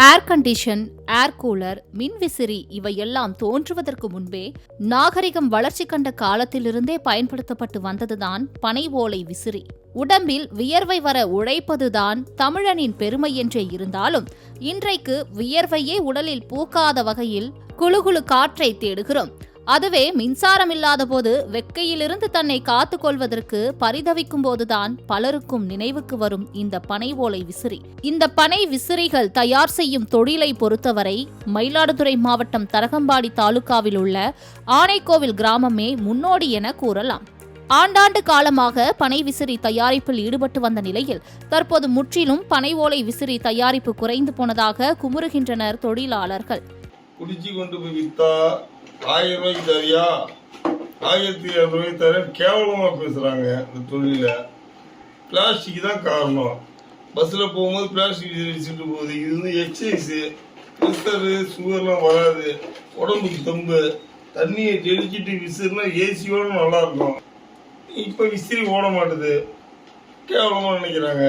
Air condition air cooler மின்விசிறி இவையெல்லாம் தோன்றுவதற்கு முன்பே நாகரிகம் வளர்ச்சி கண்ட காலத்திலிருந்தே பயன்படுத்தப்பட்டு வந்ததுதான் பனை ஓலை விசிறி. உடம்பில் வியர்வை வர உழைப்பதுதான் தமிழனின் பெருமை என்றே இருந்தாலும் இன்றைக்கு வியர்வையே உடலில் பூக்காத வகையில் குழுகுழு காற்றை தேடுகிறோம். அதுவே மின்சாரம் இல்லாத போது வெக்கையிலிருந்து தன்னை காத்துக் கொள்வதற்கு பரிதவிக்கும் போதுதான் பலருக்கும் நினைவுக்கு வரும் இந்த பனை ஓலை விசிறி. இந்த பனை விசிறிகள் தயார் செய்யும் தொழிலை பொறுத்தவரை மயிலாடுதுறை மாவட்டம் தரகம்பாடி தாலுகாவில் உள்ள ஆனைக்கோவில் கிராமமே முன்னோடி என கூறலாம். ஆண்டாண்டு காலமாக பனை விசிறி தயாரிப்பில் ஈடுபட்டு வந்த நிலையில் தற்போது முற்றிலும் பனை ஓலை விசிறி தயாரிப்பு குறைந்து போனதாக குமுறுகின்றனர் தொழிலாளர்கள். குடிச்சு கொண்டு போய் வித்தா ஆயிரம் ரூபாய்க்கு தரியா? ஆயிரத்தி இரநூறுவாய்க்கு தரேன் கேவலமாக பேசுகிறாங்க இந்த தொழில. பிளாஸ்டிக் தான் காரணம். பஸ்ஸில் போகும்போது பிளாஸ்டிக் வச்சுட்டு போகுது. இது வந்து எக்ஸசைஸு ப்ரெஷரு சுகர்லாம் வராது. உடம்புக்கு தெம்பு. தண்ணியை தெளிச்சிட்டு விசிறுனா ஏசியோட நல்லா இருக்கும். இப்போ விசிறி ஓட மாட்டுது. கேவலமாக நினைக்கிறாங்க.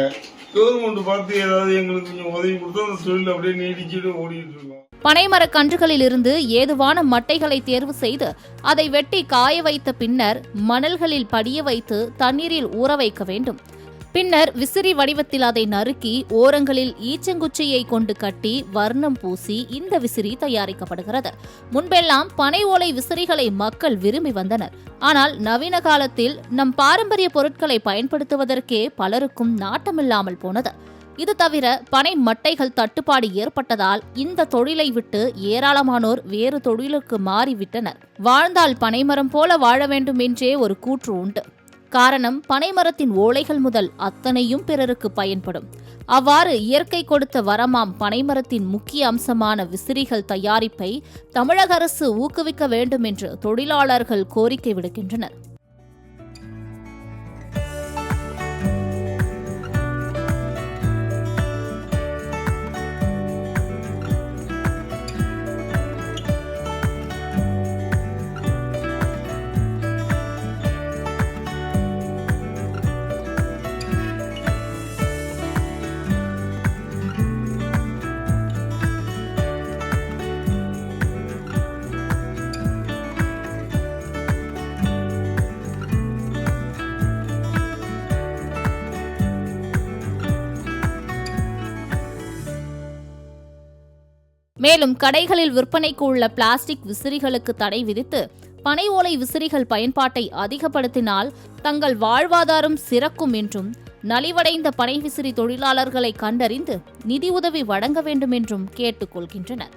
கவர்மெண்ட் பார்த்து ஏதாவது எங்களுக்கு கொஞ்சம் உதவி கொடுத்து அந்த தொழில் அப்படியே நீடிச்சுட்டு ஓடிட்டு இருக்கோம். பனைமரக் கன்றுகளிலிருந்து ஏதுவான மட்டைகளை தேர்வு செய்து அதை வெட்டி காய வைத்த பின்னர் மணல்களில் படிய வைத்து தண்ணீரில் ஊற வைக்க வேண்டும். பின்னர் விசிறி வடிவத்தில் அதை நறுக்கி ஓரங்களில் ஈச்சங்குச்சியை கொண்டு கட்டி வர்ணம் பூசி இந்த விசிறி தயாரிக்கப்படுகிறது. முன்பெல்லாம் பனை ஓலை விசிறிகளை மக்கள் விரும்பி வந்தனர். ஆனால் நவீன காலத்தில் நம் பாரம்பரிய பொருட்களை பயன்படுத்துவதற்கே பலருக்கும் நாட்டமில்லாமல் போனது. இது தவிர பனை மட்டைகள் தட்டுப்பாடு ஏற்பட்டதால் இந்த தொழிலை விட்டு ஏராளமானோர் வேறு தொழிலுக்கு மாறிவிட்டனர். வாழ்ந்தால் பனைமரம் போல வாழ வேண்டும் என்றே ஒரு கூற்று உண்டு. காரணம் பனைமரத்தின் ஓலைகள் முதல் அத்தனையும் பிறருக்கு பயன்படும். அவ்வாறு இயற்கை கொடுத்த வரமாம் பனைமரத்தின் முக்கிய அம்சமான விசிறிகள் தயாரிப்பை தமிழக அரசு ஊக்குவிக்க வேண்டும் என்று தொழிலாளர்கள் கோரிக்கை விடுக்கின்றனர். மேலும் கடைகளில் விற்பனைக்கு உள்ள பிளாஸ்டிக் விசிறிகளுக்கு தடை விதித்து பனை ஓலை விசிறிகள் பயன்பாட்டை அதிகப்படுத்தினால் தங்கள் வாழ்வாதாரம் சிறக்கும் என்றும் நலிவடைந்த பனை விசிறி தொழிலாளர்களை கண்டறிந்து நிதியுதவி வழங்க வேண்டும் என்றும் கேட்டுக்கொள்கின்றனர்.